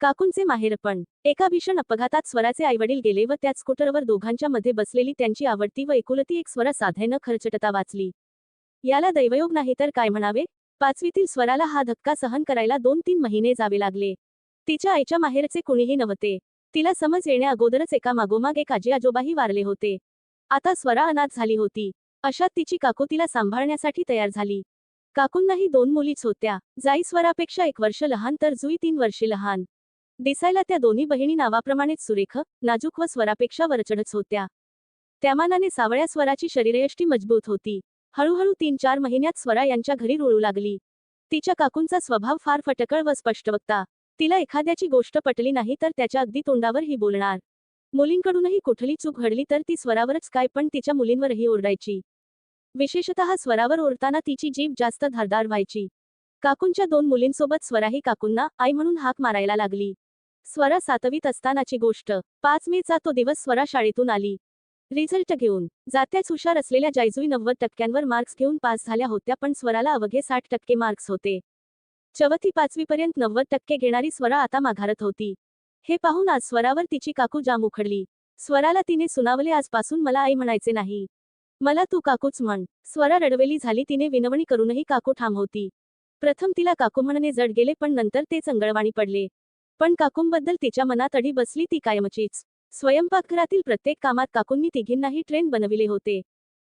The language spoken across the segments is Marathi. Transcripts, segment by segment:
काकूंचे माहेरपण एका भीषण अपघातात स्वराचे आईवडील गेले व त्याच स्कूटरवर दोघांच्या मध्ये बसलेली त्यांची आवडती व एकुलती एक स्वरा साधेनं खरचटता खर्चटता वाचली. याला दैवयोग नाही तर काय म्हणावे? पाचवीतील स्वराला हा धक्का सहन करायला दोन तीन महिने जावे लागले. तिच्या आईच्या माहेरचे कुणीही नव्हते. तिला समज येण्या अगोदरच एका मागोमाग एक आजी आजोबाही वारले होते. आता स्वरा अनाथ झाली होती. अशात तिची काकू तिला सांभाळण्यासाठी तयार झाली. काकूंनाही दोन मुलीच होत्या. जाई स्वरापेक्षा एक वर्ष लहान तर जुई तीन वर्षे लहान. दिसायला त्या दोन्ही बहिणी नावाप्रमाणेच सुरेख नाजूक व स्वरापेक्षा वरचढच होत्या. त्यामानाने सावळ्या स्वराची शरीरयष्टी मजबूत होती. हळूहळू तीन चार महिन्यात स्वरा यांच्या घरी रुळू लागली. तिच्या काकूंचा स्वभाव फार फटकळ व स्पष्टवक्ता. तिला एखाद्याची गोष्ट पटली नाही तर त्याच्या अगदी तोंडावर ही बोलणार. मुलींकडूनही कुठली चूक घडली तर ती स्वरावरच काय पण तिच्या मुलींवरही ओरडायची. विशेषतः स्वरावर ओरताना तिची जीभ जास्त धारदार व्हायची. काकूंच्या दोन मुलींसोबत स्वराही काकूंना आई म्हणून हाक मारायला लागली. स्वरा सातवीत असतानाची गोष्ट. पाच मेचा तो दिवस स्वरा शाळेतून आली. रिझल्ट घेऊन. जात्याच हुशार असलेल्या जायजुई नव्वद टक्क्यांवर मार्क्स घेऊन पास झाल्या होत्या पण स्वराला अवघे साठ टक्के मार्क्स होते. चवथी पाचवीपर्यंत नव्वद टक्के घेणारी स्वरा आता माघारत होती. हे पाहून आज स्वरावर तिची काकू जाम उखडली. स्वराला तिने सुनावले आजपासून मला आई म्हणायचे नाही. मला तू काकूच म्हण. स्वरा रडवेली झाली तिने विनवणी करूनही काकू ठाम होती. प्रथम तिला काकू म्हणणे जड गेले पण नंतर ते चंगळवाणी पडले. पण काकूंबद्दल तिच्या मनात अडी बसली ती कायमचीच. स्वयंपाकघरातील प्रत्येक कामात काकूंनी तिघींनाही ट्रेन बनविले होते.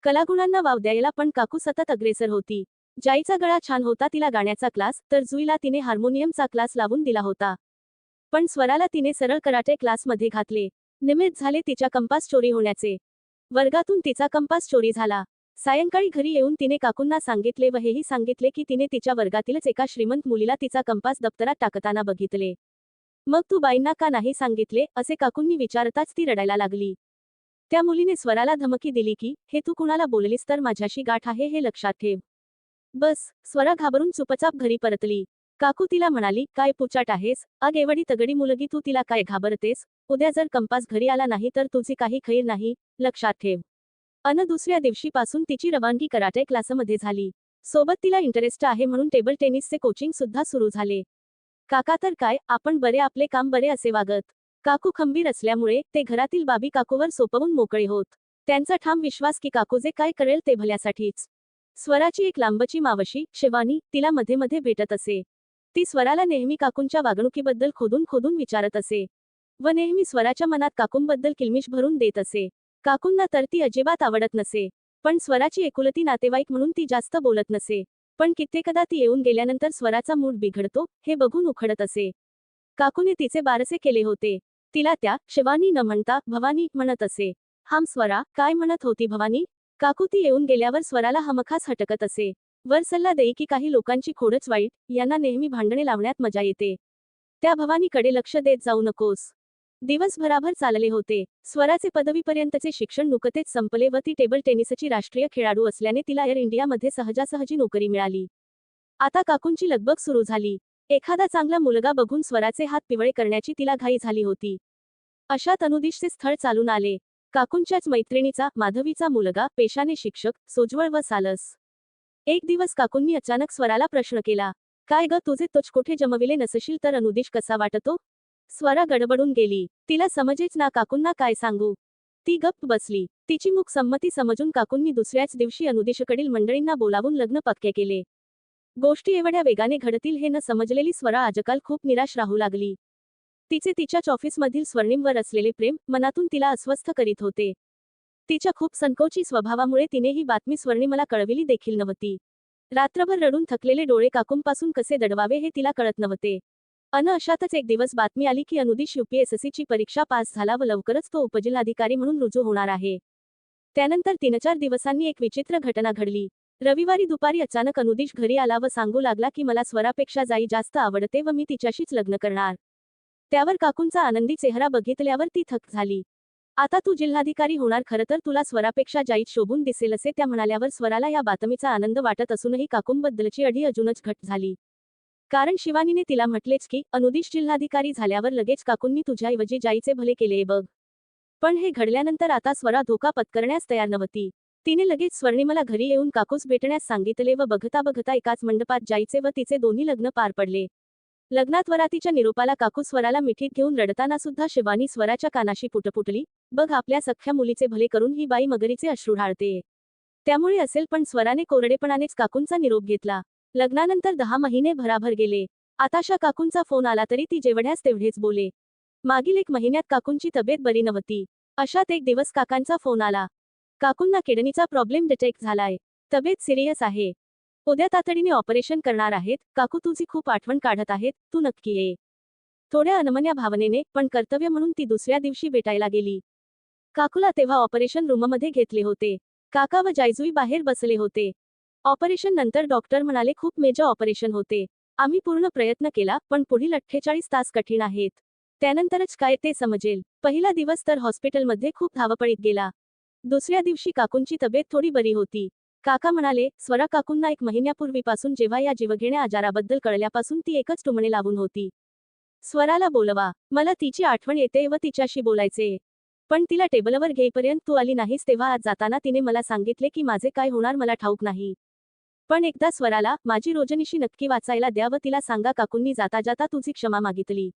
कलागुणांना वाव द्यायला पण काकू सतत अग्रेसर होती. जाईचा गळा छान होता तिला गाण्याचा क्लास तर जुईला तिने हार्मोनियमचा क्लास लावून दिला होता. पण स्वराला तिने सरळ कराटे क्लासमध्ये घातले. निमित्त झाले तिच्या कंपास चोरी होण्याचे. वर्गातून तिचा कंपास चोरी झाला. सायंकाळी घरी येऊन तिने काकूंना सांगितले व हेही सांगितले की तिने तिच्या वर्गातीलच एका श्रीमंत मुलीला तिचा कंपास दप्तरात टाकताना बघितले. मग तू बाईंना का नाही सांगितले असे काकूंनी विचारताच ती रडायला लागली. त्या मुलीने स्वराला धमकी दिली की हे तू कुणाला बोललीस तर माझ्याशी गाठ आहे हे लक्षात ठेव. बस स्वरा घाबरून चुपचाप घरी परतली. काकू तिला म्हणाली काय पुचाट आहेस? अग एवढी तगडी मुलगी तू तिला काय घाबरतेस? उद्या जर कंपास घरी आला नाही तर तुझी काही खैर नाही लक्षात ठेव. अन दुसऱ्या दिवशीपासून तिची रवानगी कराटे क्लासमध्ये झाली. सोबत तिला इंटरेस्ट आहे म्हणून टेबल टेनिसचे कोचिंग सुद्धा सुरू झाले. काका तर काय आपण बरे आपले काम बरे असे वागत. काकू खंबीर असल्यामुळे ते घरातील बाबी काकूवर सोपवून मोकळे होत. त्यांचा ठाम विश्वास की काकू जे काय करेल ते भल्यासाठीच. स्वराची एक लांबची मावशी शिवानी तिला मध्ये मध्ये भेटत असे. ती स्वराला नेहमी काकूंच्या वागणुकीबद्दल खोदून खोदून विचारत असे. व नेहमी स्वराच्या मनात काकूंबद्दल किलमिश भरून देत असे. काकूंना तर ती अजिबात आवडत नसे. पण स्वराची एकुलती नातेवाईक म्हणून ती जास्त बोलत नसे. पण कित्येकदा ती येऊन गेल्यानंतर स्वराचा मूड बिघडतो हे बघून उखडत असे. काकूने तिचे बारसे केले होते. तिला त्या शिवानी न म्हणता भवानी म्हणत असे. हाम स्वरा काय म्हणत होती भवानी? काकू ती येऊन गेल्यावर स्वराला हमखास हटकत असे. वर सल्ला देई की काही लोकांची खोडच वाईट यांना नेहमी भांडणे लावण्यात मजा येते. त्या भवानीकडे लक्ष देत जाऊ नकोस. दिवसभराभर चालले होते. स्वराचे पदवीपर्यंतचे शिक्षण नुकतेच संपले व ती टेबल टेनिसची राष्ट्रीय खेळाडू असल्याने तिला एअर इंडियामध्ये सहजासहजी नोकरी मिळाली. आता काकूंची लगबग सुरू झाली. एखादा चांगला मुलगा बघून स्वराचे हात पिवळे करण्याची तिला घाई झाली होती. अशात अनुदिशचे स्थळ चालून आले. काकूंच्याच मैत्रिणीचा माधवीचा मुलगा पेशाने शिक्षक सोज्वळ व सालस. एक दिवस काकूंनी अचानक स्वराला प्रश्न केला. काय ग तुझे तोच कुठे जमविले नसशील तर अनुदिश कसा वाटतो? स्वरा गडबडून गेली. तिला समजेच ना काकूंना काय सांगू. ती गप्प बसली. तिची मुख संमती समजून काकूंनी दुसऱ्याच दिवशी अनुदेशकडील मंडळींना बोलावून लग्न पक्के केले. गोष्टी एवढ्या वेगाने घडतील हे न समजलेली स्वरा आजकाल खूप निराश राहू लागली. तिचे तिच्याच ऑफिसमधील स्वर्णिमवर असलेले प्रेम मनातून तिला अस्वस्थ करीत होते. तिच्या खूप संकोची स्वभावामुळे तिने ही बातमी स्वर्णिमला कळविली देखील नव्हती. रात्रभर रडून थकलेले डोळे काकूंपासून कसे दडवावे हे तिला कळत नव्हते. अन अशातच एक दिवस बातमी आली की अनुदिश यूपीएससीची परीक्षा पास झाला व लवकरच तो उपजिल्हाधिकारी म्हणून रुजू होणार आहे. त्यानंतर तीन चार दिवसांनी एक विचित्र घटना घडली. रविवारी दुपारी अचानक अनुदिश घरी आला व सांगू लागला की मला स्वरापेक्षा जाई जास्त आवडते व मी तिच्याशीच लग्न करणार. त्यावर काकूंचा आनंदी चेहरा बघितल्यावर ती थक झाली. आता तू जिल्हाधिकारी होणार खरं तर तुला स्वरापेक्षा जाईत शोभून दिसेल असे त्या म्हणाल्यावर स्वराला या बातमीचा आनंद वाटत असूनही काकूंबद्दलची अडी अजूनच घट झाली. कारण शिवानीने तिला म्हटलेच की अनुदिश जिल्हाधिकारी झाल्यावर लगेच काकूंनी तुझ्याऐवजी जाईचे भले केले बघ. पण हे घडल्यानंतर आता स्वरा धोका पत्करण्यास तयार नव्हती. तिने लगेच स्वर्णिमला घरी येऊन काकूस भेटण्यास सांगितले व बघता बघता एकाच मंडपात जायचे व तिचे दोन्ही लग्न पार पडले. लग्नात वरातीच्या निरोपाला काकू स्वराला मिठीत घेऊन रडताना सुद्धा शिवानी स्वराच्या कानाशी पुटपुटली बघ आपल्या सख्ख्या मुलीचे भले करून ही बाई मगरीचे अश्रू ढाळते त्यामुळे असेल पण स्वराने कोरडेपणानेच काकूंचा निरोप घेतला. लग्नानंतर दहा महिने भराभर गेले. आताशा काकूंचा फोन आला तरी ती जेवढ्याच तेवढेच बोले. मागील एक महिन्यात काकूंची तब्येत बरी नव्हती. अशात एक दिवस काकांचा फोन आला. काकूंना किडनीचा प्रॉब्लेम डिटेक्ट झालाय. तब्येत सिरियस आहे. उद्या तातडीने ऑपरेशन करणार आहेत. काकू तुझी खूप आठवण काढत आहेत. तू नक्की ये. थोड्या अनमन्या भावनेने पण कर्तव्य म्हणून ती दुसऱ्या दिवशी भेटायला गेली. काकूला तेव्हा ऑपरेशन रूममध्ये घेतले होते. काका व जायजुई बाहेर बसले होते. ऑपरेशन नंतर डॉक्टर म्हणाले खूप मेजर ऑपरेशन होते. आम्ही पूर्ण प्रयत्न केला पण पुढील अठ्ठेचाळीस तास कठीण आहेत. त्यानंतरच काय ते समजेल. पहिला दिवस तर हॉस्पिटलमध्ये खूप धावपळीत गेला. दुसऱ्या दिवशी काकूंची तब्येत थोडी बरी होती. काका म्हणाले स्वरा काकूंना एक महिन्यापूर्वीपासून जेव्हा या जीवघेण्या आजाराबद्दल कळल्यापासून ती एकच टुमणे लावून होती. स्वराला बोलवा. मला तिची आठवण येते व तिच्याशी बोलायचे. पण तिला टेबलवर घेईपर्यंत तू आली नाहीस तेव्हा आज जाताना तिने मला सांगितले की माझे काय होणार मला ठाऊक नाही. पण एकदा स्वराला माझी रोजनिशी नक्की वाचायला द्या व तिला सांगा काकूंनी जाता जाता तुझी क्षमा मागितली.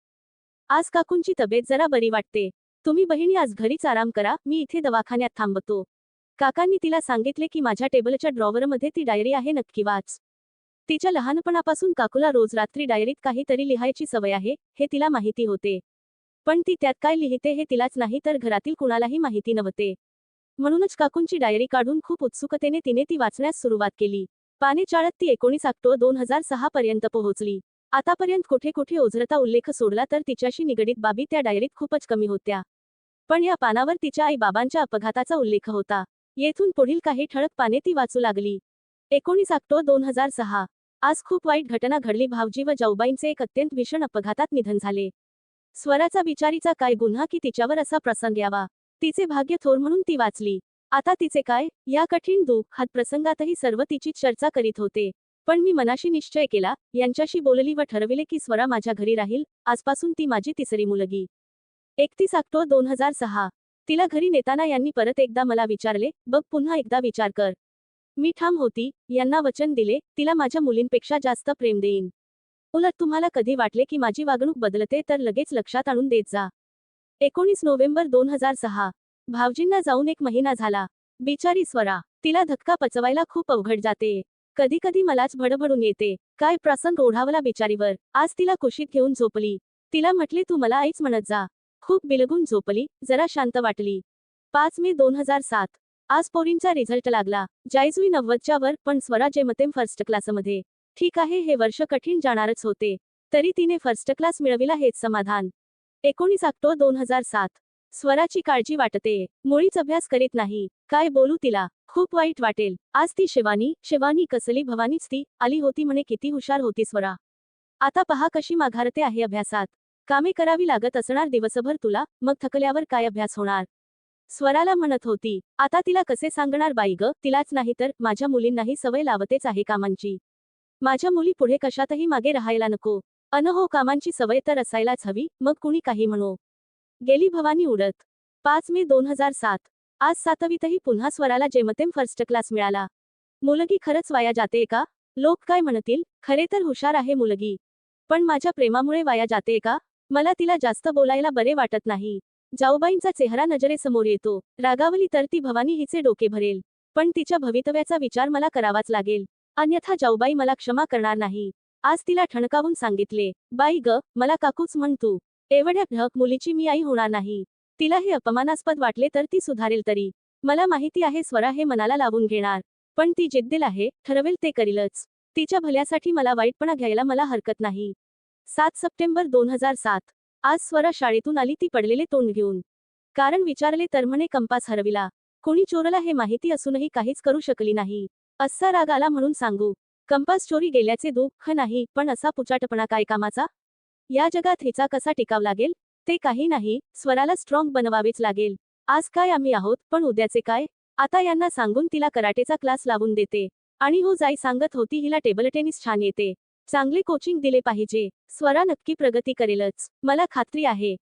आज काकूंची तब्येत जरा बरी वाटते. तुम्ही बहिणी आज घरीच आराम करा मी इथे दवाखान्यात थांबतो. काकांनी तिला सांगितले की माझ्या टेबलच्या ड्रॉवरमध्ये ती डायरी आहे नक्की वाच. तिच्या लहानपणापासून काकूला रोज रात्री डायरीत काहीतरी लिहायची सवय आहे हे तिला माहिती होते. पण ती त्यात काय लिहिते हे तिलाच नाही तर घरातील कुणालाही माहिती नव्हते. म्हणूनच काकूंची डायरी काढून खूप उत्सुकतेने तिने ती वाचण्यास सुरुवात केली. पानेचाळत ती एकोणीस ऑक्टोबर दोन हजार सहा पर्यंत पोहोचली. आतापर्यंत कुठे कुठे ओझरता उल्लेख सोडला तर तिच्याशी निगडीत बाबी त्या डायरीत खूपच कमी होत्या. पण या पानावर तिच्या आई बाबांच्या अपघाताचा उल्लेख होता. येथून पुढील काही ठळक पाने ती वाचू लागली. एकोणीस ऑक्टोबर दोन हजार सहा. आज खूप वाईट घटना घडली. भावजी व जाऊबाईंचे एक अत्यंत भीषण अपघातात निधन झाले. स्वराचा विचारीचा काय गुन्हा की तिच्यावर असा प्रसंग यावा? तिचे भाग्य थोर म्हणून ती वाचली. आता तिचे काय? या कठीण दुःखात प्रसंगातही सर्व तिची चर्चा करीत होते. पण मी मनाशी निश्चय केला यांच्याशी बोलली व ठरविले की स्वरा माझ्या घरी राहील आजपासून ती माझी तिसरी मुलगी. एकतीस ऑक्टोबर दोन हजार सहा. तिला घरी नेताना यांनी परत एकदा मला विचारले बघ पुन्हा एकदा विचार कर. मी ठाम होती यांना वचन दिले तिला माझ्या मुलींपेक्षा जास्त प्रेम देईन. उलट तुम्हाला कधी वाटले की माझी वागणूक बदलते तर लगेच लक्षात आणून देत जा. एकोणीस नोव्हेंबर दोन हजार सहा. भावजींना जाऊन एक महिना झाला. बिचारी स्वरा तिला धक्का पचवायला खूप अवघड जाते. कधी कधी मलाच भडभडून येते. काय प्रसंग ओढावला बिचारीवर. आज तिला कुशीत घेऊन झोपली. तिला म्हटले तू मला आईच म्हणत जा. खूप बिलगून झोपली जरा शांत वाटली. पाच मे दोन हजार सात. आज पोरींचा रिझल्ट लागला. जायजुई नव्वदच्या वर पण स्वरा जेमतेम फर्स्ट क्लासमध्ये ठीक आहे हे वर्ष कठीण जाणारच होते. तरी तिने फर्स्ट क्लास मिळविला हेच समाधान. एकोणीस ऑक्टोबर दोन हजार सात. स्वराची काळजी वाटते. मुळीच अभ्यास करीत नाही. काय बोलू तिला? खूप वाईट वाटेल. आज ती शिवानी शिवानी कसली भवानीच ती आली होती म्हणे किती हुशार होती स्वरा. आता पहा कशी माघारते आहे अभ्यासात. कामे करावी लागत असणार दिवसभर तुला मग थकल्यावर काय अभ्यास होणार? स्वराला म्हणत होती आता तिला कसे सांगणार बाई ग? तिलाच नाही तर माझ्या मुलींनाही सवय लावतेच आहे कामांची. माझ्या मुली पुढे कशातही मागे राहायला नको. अन हो कामांची सवय तर असायलाच हवी मग कुणी काही म्हणो. गेली भवानी उडत. पाच मे दोन हजार सात. आज सातवीतही पुन्हा स्वराला जेमतेम फर्स्ट क्लास मिळाला. मुलगी खरंच वाया जाते का? लोक काय म्हणतील? खरे तर हुशार आहे मुलगी. पण माझ्या प्रेमामुळे वाया जाते का? मला तिला जास्त बोलायला बरे वाटत नाही. जाऊबाईंचा चेहरा नजरेसमोर येतो. रागावली तर ती भवानी हिचे डोके भरेल. पण तिच्या भवितव्याचा विचार मला करावाच लागेल. अन्यथा जाऊबाई मला क्षमा करणार नाही. आज तिला ठणकावून सांगितले बाई ग मला काकूच म्हण तू. एवढ्या ढक मुलीची मी आई होणार नाही. तिला हे अपमानास्पद वाटले तर ती सुधारेल तरी. मला माहिती आहे स्वरा हे मनाला लावून घेणार. पण ती जिद्दील आहे ठरवेल ते करीलच. तिच्या भल्यासाठी मला वाईटपणा घ्यायला मला हरकत नाही. सात सप्टेंबर दोन हजार सात. आज स्वरा शाळेतून आली ती पडलेले तोंड घेऊन. कारण विचारले तर म्हणे कंपास हरविला. कोणी चोरला हे माहिती असूनही काहीच करू शकली नाही. असा राग आला म्हणून सांगू. कंपास चोरी गेल्याचे दुःख नाही पण असा पुचाटपणा काय कामाचा? या जगात हिचा कसा टिकाव लागेल? ते काही नाही स्वराला स्ट्रॉंग बनवावेच लागेल. आज काय आम्ही आहोत पण उद्याचे काय? आता यांना सांगून तिला कराटेचा क्लास लावून देते. आणि हो जाई सांगत होती हिला टेबल टेनिस छान येते. चांगले कोचिंग दिले पाहिजे. स्वरा नक्की प्रगती करेलच. मला खात्री आहे.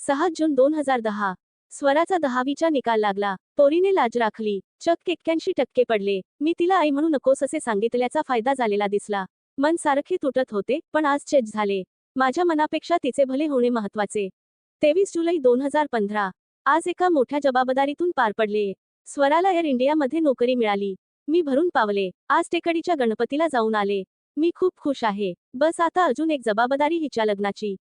सहा जून दोन हजार दहा. स्वराचा दहावीचा निकाल लागला. पोरीने लाज राखली. चक्क एक्क्याऐंशी टक्के पडले. मी तिला आई म्हणू नकोस असे सांगितल्याचा फायदा झालेला दिसला. मन सारखे तुटत होते पण आज चेच झाले. माझ्या मनापेक्षा तिचे भले होणे महत्त्वाचे तेवीस जुलै दोन हजार पंधरा. आज एका मोठ्या जबाबदारीतून पार पडले. स्वराला एअर इंडियामध्ये नोकरी मिळाली. मी भरून पावले. आज टेकडीच्या गणपतीला जाऊन आले. मी खूप खुश आहे. बस आता अजून एक जबाबदारी हिच्या लग्नाची.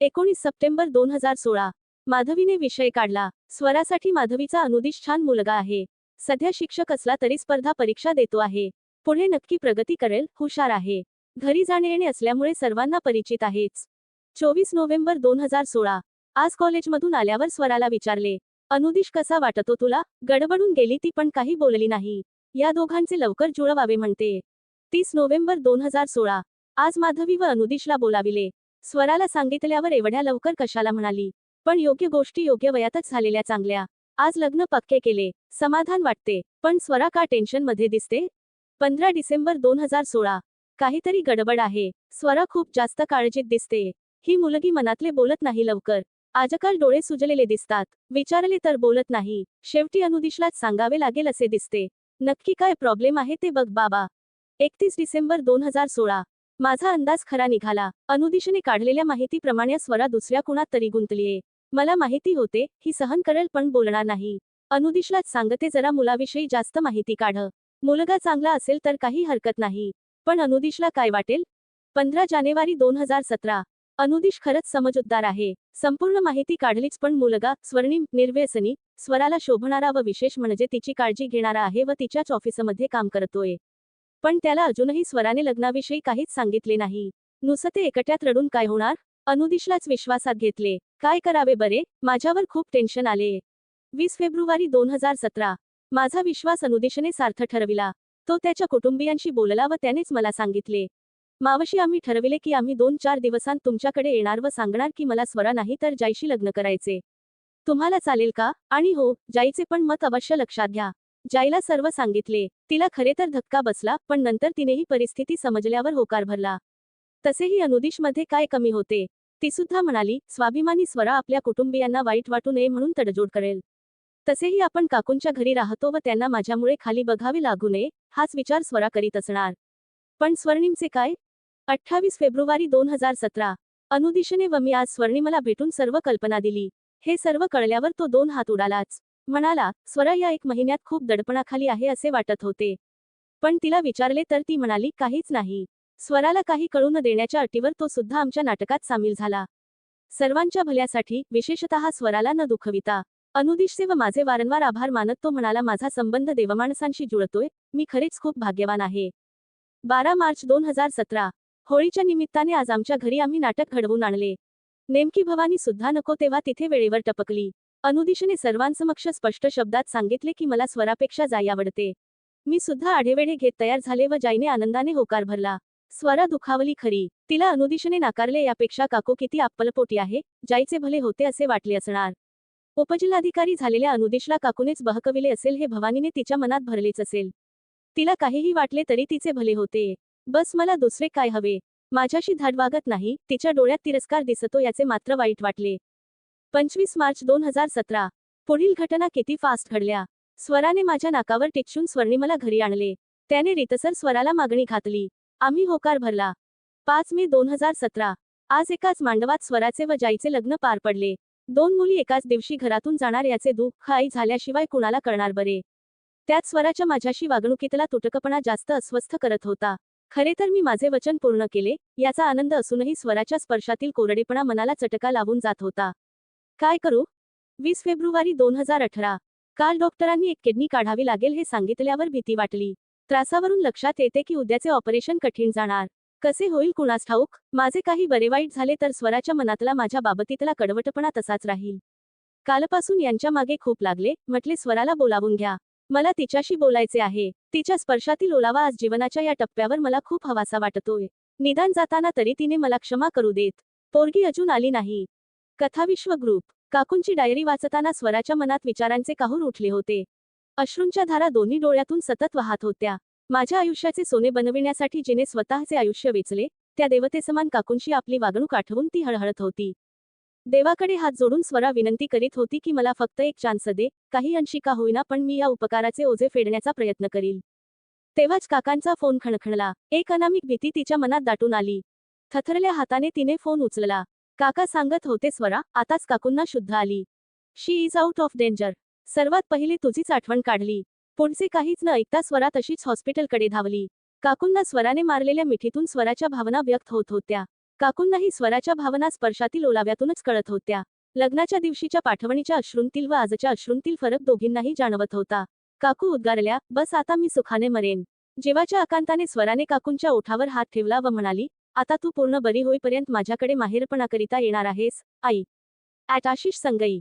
एकोणीस सप्टेंबर दोन हजार सोळा. माधवीने विषय काढला. स्वरासाठी माधवीचा अनुदिश छान मुलगा आहे. सध्या शिक्षक असला तरी स्पर्धा परीक्षा देतो आहे. पुढे नक्की प्रगती करेल हुशार आहे. घरी जाणे येणे असल्यामुळे सर्वांना परिचित आहेच. चोवीस नोव्हेंबर दोन हजार सोळा. आज कॉलेजमधून आल्यावर स्वराला विचारले अनुदिश कसा वाटतो तुला? गडबडून गेली ती पण काही बोलली नाही. या दोघांचे लवकर जुळवावे म्हणते. तीस नोव्हेंबर दोन हजार सोळा. आज माधवी व अनुदिशला बोलाविले. स्वराला सांगितल्यावर एवढ्या लवकर कशाला म्हणाली? पण योग्य गोष्टी योग्य वयातच झालेल्या चांगल्या. आज लग्न पक्के केले. समाधान वाटते. पण स्वरा का टेन्शनमध्ये दिसते? पंधरा डिसेंबर दोन हजार सोळा. काहीतरी गडबड आहे. स्वरा खूप जास्त काळजीत दिसते. ही मुलगी मनातले बोलत नाही लवकर. आजकाल डोळे सुजलेले दिसतात. विचारले तर बोलत नाही. शेवटी अनुदिशलाच सांगावे लागेल असे दिसते. नक्की काय प्रॉब्लेम आहे ते बघ बाबा. एकतीस डिसेंबर दोन हजार सोळा. माझा अंदाज खरा निघाला. अनुदिशने काढलेल्या माहितीप्रमाणे स्वरा दुसऱ्या कुणात तरी गुंतलीये. मला माहिती होते ही सहन करेल पण बोलणार नाही. अनुदिशलाच सांगते जरा मुलाविषयी जास्त माहिती काढ. मुलगा चांगला असेल तर काही हरकत नाही. पण अनुदिशला काय वाटेल? पंधरा जानेवारी दोन हजार सतरा. अनुदिश खरंच समजूतदार आहे. संपूर्ण माहिती काढलीच पण मुलगा स्वर्णिम निर्व्यसनी स्वराला शोभणारा व विशेष म्हणजे तिची काळजी घेणारा आहे व तिच्याच ऑफिसमध्ये काम करतोय. पण त्याला अजूनही स्वराने लग्नाविषयी काहीच सांगितले नाही. नुसते एकट्यात रडून काय होणार? अनुदिशलाच विश्वासात घेतले. काय करावे बरे? माझ्यावर खूप टेन्शन आले. वीस फेब्रुवारी दोन हजार सतरा. माझा विश्वास अनुदिशने सार्थ ठरविला. तो त्याच्या कुटुंबियांशी बोलला व त्यानेच मला सांगितले. मावशी आम्ही ठरविले की आम्ही दोन चार दिवसांत तुमच्याकडे येणार व सांगणार की मला स्वरा नाही तर जाईशी लग्न करायचे. तुम्हाला चालेल का? आणि हो जाईचे पण मत अवश्य लक्षात घ्या. जाईला सर्व सांगितले. तिला खरे तर धक्का बसला पण नंतर तिनेही परिस्थिती समजल्यावर होकार भरला. तसेही अनुदिशमध्ये काय कमी होते? ती सुद्धा म्हणाली स्वाभिमानी स्वरा आपल्या कुटुंबियांना वाईट वाटू नये म्हणून तडजोड करेल. तसेही आपण काकूंच्या घरी राहतो व त्यांना माझ्यामुळे खाली बघावे लागू नये हाच विचार स्वरा करीत असणार. पण स्वर्णिमचे काय? अठ्ठावीस फेब्रुवारी दोन हजार सतरा. अनुदिशने व मी आज स्वर्णिमला भेटून सर्व कल्पना दिली. हे सर्व कळल्यावर तो दोन हात उडालाच. म्हणाला स्वरा या एक महिन्यात खूप दडपणाखाली आहे असे वाटत होते. पण तिला विचारले तर ती म्हणाली काहीच नाही. स्वराला काही कळू न देण्याच्या अटीवर तो सुद्धा आमच्या नाटकात सामील झाला. सर्वांच्या भल्यासाठी विशेषतः स्वराला न दुखविता. अनुदिशचे व माझे वारंवार आभार मानत तो म्हणाला माझा संबंध देवमाणसांशी जुळतोय. मी खरेच खूप भाग्यवान आहे. बारा मार्च दोन हजार सतरा. होळीच्या निमित्ताने आज आमच्या घरी आम्ही नाटक घडवून आणले. नेमकी भवानी सुद्धा नको तेव्हा तिथे वेळेवर टपकली. अनुदिशने सर्वांसमक्ष स्पष्ट शब्दात सांगितले की मला स्वरापेक्षा जाई आवडते. मी सुद्धा आढेवेढे घेत तयार झाले व जाईने आनंदाने होकार भरला. स्वरा दुखावली खरी. तिला अनुदिशने नाकारले यापेक्षा काको किती आपलपोटी आहे. जाईचे भले होते असे वाटले असणार. उपजिल्हाधिकारी झालेल्या अनुदेशला काकूनेच बहकविले असेल हे भवानीने तिच्या मनात भरलेच असेल. तिला काहीही वाटले तरी तिचे भले होते. बस मला दुसरे काय हवे? माझ्याशी धाड वागत नाही तिच्या डोळ्यात तिरस्कार दिसतो याचे मात्र वाईट वाटले. पंचवीस मार्च दोन हजार सतरा. पुढील घटना किती फास्ट घडल्या? स्वराने माझ्या नाकावर टिकशून स्वर्णिमला घरी आणले. त्याने रितसर स्वराला मागणी घातली. आम्ही होकार भरला. पाच मे दोन हजार सतरा. आज एकाच मांडवात स्वराचे व जाईचे लग्न पार पडले. दोन मुली एकाच दिवशी घरातून जाणार याचे दुःख आई झाल्याशिवाय कुणाला करणार बरे. त्यात स्वराच्या माझ्याशी वागणुकीतला तुटकपणा जास्त अस्वस्थ करत होता. खरे तर मी माझे वचन पूर्ण केले याचा आनंद असूनही स्वराच्या स्पर्शातील कोरडेपणा मनाला चटका लावून जात होता. काय करू? वीस फेब्रुवारी दोन हजार अठरा. काल डॉक्टरांनी एक किडनी काढावी लागेल हे सांगितल्यावर भीती वाटली. त्रासावरून लक्षात येते की उद्याचे ऑपरेशन कठीण जाणार. कसे होईल कुणास ठाऊक? माझे काही बरे वाईट झाले तर स्वराच्या मनातला माझ्या बाबतीतला कडवटपणा तसाच राहील. कालपासून यांच्या मागे खूप लागले म्हटले स्वराला बोलावून घ्या. मला तिच्याशी बोलायचे आहे. तिच्या स्पर्शातील ओलावा आज जीवनाच्या या टप्प्यावर मला खूप हवासा वाटतोय. निदान जाताना तरी तिने मला क्षमा करू देत. पोरगी अजून आली नाही. कथाविश्व ग्रुप. काकूंची डायरी वाचताना स्वराच्या मनात विचारांचे काहूर उठले होते. अश्रूंच्या धारा दोन्ही डोळ्यातून सतत वाहत होत्या. माझ्या आयुष्याचे सोने बनविण्यासाठी जिने स्वतःचे आयुष्य वेचले त्या देवतेसमान काकूंशी आपली वागणूक आठवून ती हळहळत होती. देवाकडे हात जोडून स्वरा विनंती करीत होती की मला फक्त एक चान्स दे काही अंशी का होईना पण मी या उपकाराचे ओझे फेडण्याचा प्रयत्न करील. तेव्हाच काकांचा फोन खणखणला. एक अनामिक भीती तिच्या मनात दाटून आली. थथरल्या हाताने तिने फोन उचलला. काका सांगत होते स्वरा आताच काकूंना शुद्ध आली. She is out of danger. सर्वात पहिली तुझीच आठवण काढली. पुढचे काहीच न ऐकता स्वरा तशीच हॉस्पिटलकडे धावली. काकूंना स्वराने मारलेल्या मिठीतून स्वराच्या भावना व्यक्त होत होत्या. काकूंनाही स्वराच्या भावना स्पर्शातील ओलाव्यातूनच कळत होत्या. लग्नाच्या दिवशीच्या पाठवणीच्या अश्रूंतील व आजच्या अश्रूंतील फरक दोघींनाही जाणवत होता. काकू उद्गारल्या बस आता मी सुखाने मरेन. जेवाच्या आकांताने स्वराने काकूंच्या ओठावर हात ठेवला व म्हणाली आता तू पूर्ण बरी होईपर्यंत माझ्याकडे माहेरपणाकरिता येणार आहेस आई. ॲट आशिष संगई.